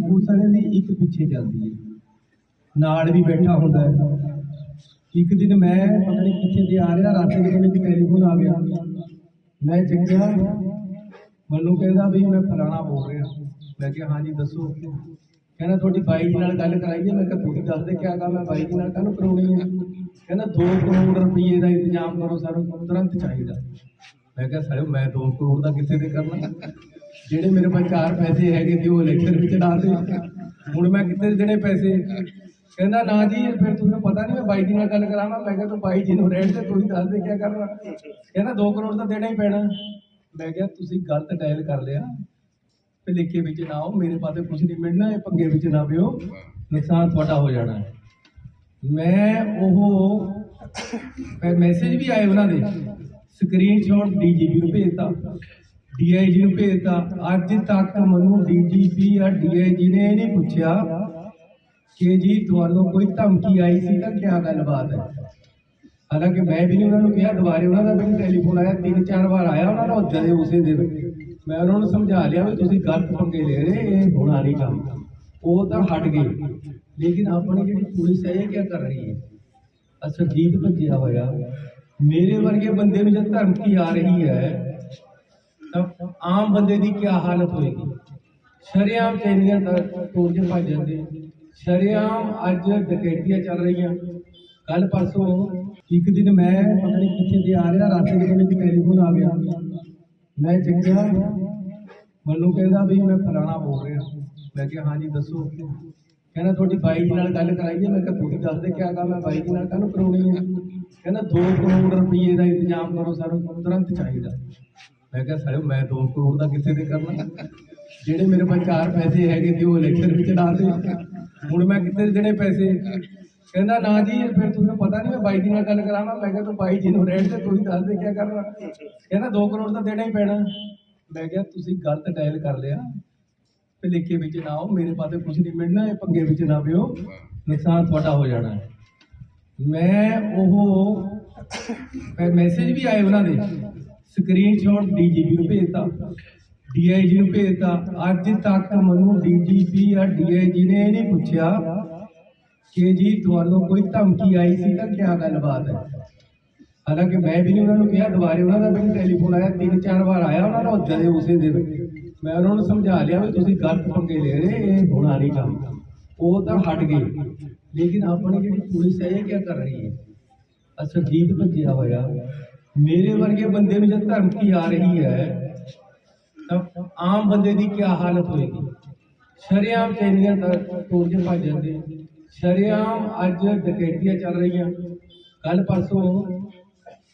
Police ਵਾਲਿਆਂ ਦੀ ਇੱਕ ਪਿੱਛੇ ਚੱਲਦੀ ਹੈ। ਨਾਲ ਵੀ ਬੈਠਾ ਹੁੰਦਾ ਹੈ। ਇੱਕ ਦਿਨ ਮੈਂ ਪਤਾ ਨਹੀਂ ਕਿੱਥੇ ਦੇ ਆ ਰਿਹਾ, ਰਾਤੇ ਦੇ ਮੈਨੂੰ ਟੈਲੀਫੋਨ ਆ ਗਿਆ। ਮੈਂ ਚੱਕਿਆ। ਮੈਨੂੰ ਕਹਿੰਦਾ ਵੀ ਮੈਂ ਫਲਾਣਾ ਬੋਲ ਰਿਹਾ। ਮੈਂ ਕਿਹਾ ਹਾਂਜੀ ਦੱਸੋ। ਕਹਿੰਦਾ, ਤੁਹਾਡੀ ਬਾਈ ਜੀ ਨਾਲ ਗੱਲ ਕਰਾਈ ਹੈ? ਮੈਂ ਕਿਹਾ, ਤੁਸੀਂ ਦੱਸ ਦੇ ਕਿਆ ਗੱਲ ਹੈ? ਬਾਈ ਜੀ ਨਾਲ ਕਾਹਨੂੰ ਕਰਾਉਣੀ ਹੈ? ਕਹਿੰਦਾ 2 ਕਰੋੜ ਰੁਪਏ ਦਾ ਇੰਤਜ਼ਾਮ ਕਰੋ ਸਾਨੂੰ, ਤੁਰੰਤ ਚਾਹੀਦਾ। ਮੈਂ ਕਿਹਾ, ਸਾਲਿਓ, ਮੈਂ 2 ਕਰੋੜ ਦਾ ਕਿੱਥੇ ਤੇ ਕਰਨਾ? ਜਿਹੜੇ ਮੇਰੇ ਕੋਲ ਚਾਰ ਪੈਸੇ ਹੈਗੇ ਸੀ ਉਹ ਇਲੈਕਸ਼ਨ ਵਿੱਚ ਡਾ ਦੇ ਹੁਣ ਮੈਂ ਕਿੱਥੇ ਦੇਣੇ ਪੈਸੇ? ਕਹਿੰਦਾ, ਨਾ ਜੀ, ਫਿਰ ਤੁਹਾਨੂੰ ਪਤਾ ਨਹੀਂ ਮੈਂ ਬਾਈ ਜੀ ਨਾਲ ਗੱਲ ਕਰਾਵਾਂ? ਮੈਂ ਕਿਹਾ, ਤੂੰ ਬਾਈ ਜੀ ਨੂੰ ਰਹਿਣ ਤੇ ਤੁਸੀਂ ਦੱਸ ਦੇ ਕੀ ਕਰਨਾ? ਕਹਿੰਦਾ 2 ਕਰੋੜ ਤਾਂ ਦੇਣਾ ਹੀ ਪੈਣਾ। ਮੈਂ ਕਿਹਾ, ਤੁਸੀਂ ਗਲਤ ਡਾਇਲ ਕਰ ਲਿਆ। ਭਲੇਖੇ ਵਿੱਚ ਨਾ ਆਓ, ਮੇਰੇ ਪਾਸੇ ਕੁਝ ਨਹੀਂ ਮਿਲਣਾ, ਇਹ ਪੰਗੇ ਵਿੱਚ ਨਾ ਪਿਓ। ਨੁਕਸਾਨ ਤੁਹਾਡਾ ਹੋ ਜਾਣਾ ਮੈਂ ਉਹ ਮੈਸੇਜ ਵੀ ਆਏ ਉਹਨਾਂ ਦੇ। ਸਕਰੀਨਸ਼ਾਟ ਡੀਜੀਪੀ ਨੂੰ ਭੇਜਤਾ। ਡੀਆਈਜੀ ਨੂੰ ਭੇਜਤਾ। ਅੱਜ ਤੱਕ ਮੈਨੂੰ ਡੀਜੀਪੀ ਜਾਂ ਡੀਆਈਜੀ ਨੇ ਇਹ ਨਹੀਂ ਪੁੱਛਿਆ ਕਿ ਜੀ ਤੁਹਾਨੂੰ ਕੋਈ ਧਮਕੀ ਆਈ ਸੀ ਤਾਂ ਕੀ ਗੱਲਬਾਤ ਹੈ? ਹਾਲਾਂਕਿ ਮੈਂ ਵੀ ਨਹੀਂ ਉਹਨਾਂ ਨੂੰ ਕਿਹਾ, ਦੁਬਾਰੇ ਉਹਨਾਂ ਦਾ ਮੈਨੂੰ ਟੈਲੀਫੋਨ ਆਇਆ ਤਿੰਨ ਚਾਰ ਵਾਰ ਆਇਆ ਉਹਨਾਂ ਦਾ ਉਦੋਂ ਦੇ ਉਸੇ ਦਿਨ। ਮੈਂ ਉਹਨਾਂ ਨੂੰ ਸਮਝਾ ਲਿਆ ਵੀ ਤੁਸੀਂ ਗਲਤ ਪੰਗੇ ਲੈ ਰਹੇ, ਇਹ ਹੋਣਾ ਨਹੀਂ ਕੰਮ। ਉਹ ਤਾਂ ਹਟ ਗਏ। ਲੇਕਿਨ ਆਪਣੀ ਜਿਹੜੀ ਪੁਲਿਸ ਹੈ, ਇਹ ਕੀ ਕਰ ਰਹੀ ਹੈ? ਅਸਰਜੀਤ ਭੱਜਿਆ ਹੋਇਆ। ਮੇਰੇ ਵਰਗੇ ਬੰਦੇ ਨੂੰ ਜਦ ਧਮਕੀ ਆ ਰਹੀ ਹੈ ਤਾਂ ਆਮ ਬੰਦੇ ਦੀ ਕੀ ਹਾਲਤ ਹੋਏਗੀ? ਸ਼ਰੇਆਮ ਚੈਨੀਆਂ ਤੋੜ ਕੇ ਭੱਜ ਜਾਂਦੇ ਸ਼ਰੇਆਮ ਅੱਜ ਡਕੈਤੀਆਂ ਚੱਲ ਰਹੀਆਂ। ਕੱਲ ਪਰਸੋਂ ਇੱਕ ਦਿਨ ਮੈਂ ਪਤਾ ਨਹੀਂ ਕਿੱਥੇ ਦੇ ਆ ਰਿਹਾ, ਰਾਤੇ ਦੇ ਮੈਨੂੰ ਇੱਕ ਟੈਲੀਫੋਨ ਆ ਗਿਆ। ਮੈਂ ਚੱਕਿਆ। ਮੈਨੂੰ ਕਹਿੰਦਾ ਵੀ ਮੈਂ ਫਲਾਣਾ ਬੋਲ ਰਿਹਾ। ਮੈਂ ਕਿਹਾ, ਹਾਂਜੀ, ਦੱਸੋ। ਕਹਿੰਦਾ, ਤੁਹਾਡੀ ਬਾਈ ਜੀ ਨਾਲ ਗੱਲ ਕਰਾਈ ਹੈ? ਮੈਂ ਕਿਹਾ ਤੁਸੀਂ ਦੱਸ ਦੇ ਕਿਆ ਗੱਲ ਹੈ? ਬਾਈ ਜੀ ਨਾਲ ਕਾਹਨੂੰ ਕਰਾਉਣੀ ਹੈ? ਕਹਿੰਦਾ 2 ਕਰੋੜ ਰੁਪਏ ਦਾ ਇੰਤਜ਼ਾਮ ਕਰੋ ਸਾਨੂੰ, ਤੁਰੰਤ ਚਾਹੀਦਾ। ਮੈਂ ਕਿਹਾ, ਸਾਲਿਓ, ਮੈਂ 2 ਕਰੋੜ ਦਾ ਕਿੱਥੇ ਤੇ ਕਰਨਾ। ਜਿਹੜੇ ਮੇਰੇ ਕੋਲ ਚਾਰ ਪੈਸੇ ਹੈਗੇ ਸੀ, ਉਹ ਇਲੈਕਸ਼ਨ ਵਿੱਚ ਡਾ ਦੇ। ਹੁਣ ਮੈਂ ਕਿੱਥੇ ਦੇਣੇ ਪੈਸੇ? ਕਹਿੰਦਾ, ਨਾ ਜੀ, ਫਿਰ ਤੁਹਾਨੂੰ ਪਤਾ ਨਹੀਂ, ਮੈਂ ਬਾਈ ਜੀ ਨਾਲ ਗੱਲ ਕਰਾਵਾਂ। ਮੈਂ ਕਿਹਾ, ਤੂੰ ਬਾਈ ਜੀ ਨੂੰ ਰਹਿਣ ਤੇ ਤੂੰ ਹੀ ਦੱਸ ਦੇ ਕੀ ਕਰਨਾ। ਕਹਿੰਦਾ 2 ਕਰੋੜ ਤਾਂ ਦੇਣਾ ਹੀ ਪੈਣਾ। ਮੈਂ ਕਿਹਾ, ਤੁਸੀਂ ਗਲਤ ਡਾਇਲ ਕਰ ਲਿਆ। ਭਲੇਖੇ ਵਿੱਚ ਨਾ ਆਓ, ਮੇਰੇ ਪਾਸੇ ਕੁਝ ਨਹੀਂ ਮਿਲਣਾ, ਇਹ ਪੰਗੇ ਵਿੱਚ ਨਾ ਪਿਓ। ਨੁਕਸਾਨ ਤੁਹਾਡਾ ਹੋ ਜਾਣਾ ਮੈਂ ਉਹ ਮੈਸੇਜ ਵੀ ਆਏ ਉਹਨਾਂ ਦੇ। ਸਕਰੀਨਸ਼ਾਟ ਡੀਜੀਪੀ ਨੂੰ ਭੇਜਤਾ। ਡੀਆਈਜੀ ਨੂੰ ਭੇਜਤਾ। ਅੱਜ ਤੱਕ ਮੈਨੂੰ ਡੀਜੀਪੀ ਜਾਂ ਡੀਆਈਜੀ ਨੇ ਇਹ ਨਹੀਂ ਪੁੱਛਿਆ ਕਿ ਜੀ ਤੁਹਾਨੂੰ ਕੋਈ ਧਮਕੀ ਆਈ ਸੀ ਤਾਂ ਕੀ ਗੱਲਬਾਤ ਹੈ? ਹਾਲਾਂਕਿ ਮੈਂ ਵੀ ਨਹੀਂ ਉਹਨਾਂ ਨੂੰ ਕਿਹਾ, ਦੁਬਾਰੇ ਉਹਨਾਂ ਦਾ ਮੈਨੂੰ ਟੈਲੀਫੋਨ ਆਇਆ ਤਿੰਨ ਚਾਰ ਵਾਰ ਆਇਆ ਉਹਨਾਂ ਦਾ ਉਦੋਂ ਦੇ ਉਸੇ ਦਿਨ। ਮੈਂ ਉਹਨਾਂ ਨੂੰ ਸਮਝਾ ਲਿਆ ਵੀ ਤੁਸੀਂ ਗਲਤ ਪੰਗੇ ਲੈ ਰਹੇ, ਇਹ ਹੋਣਾ ਨਹੀਂ ਕੰਮ। ਉਹ ਤਾਂ ਹਟ ਗਏ। ਲੇਕਿਨ ਆਪਣੀ ਜਿਹੜੀ ਪੁਲਿਸ ਹੈ, ਇਹ ਕੀ ਕਰ ਰਹੀ ਹੈ? ਅਸਰਜੀਤ ਭੱਜਿਆ ਹੋਇਆ। ਮੇਰੇ ਵਰਗੇ ਬੰਦੇ ਨੂੰ ਜਦ ਧਮਕੀ ਆ ਰਹੀ ਹੈ, ਤਾਂ ਆਮ ਬੰਦੇ ਦੀ ਕੀ ਹਾਲਤ ਹੋਏਗੀ? ਸਰਿਆਮ ਚੈਨੀਆਂ ਤੋੜ ਕੇ ਭੱਜ ਜਾਂਦੇ ਸ਼ਰੇਆਮ ਅੱਜ ਡਕੈਤੀਆਂ ਚੱਲ ਰਹੀਆਂ। ਕੱਲ ਪਰਸੋਂ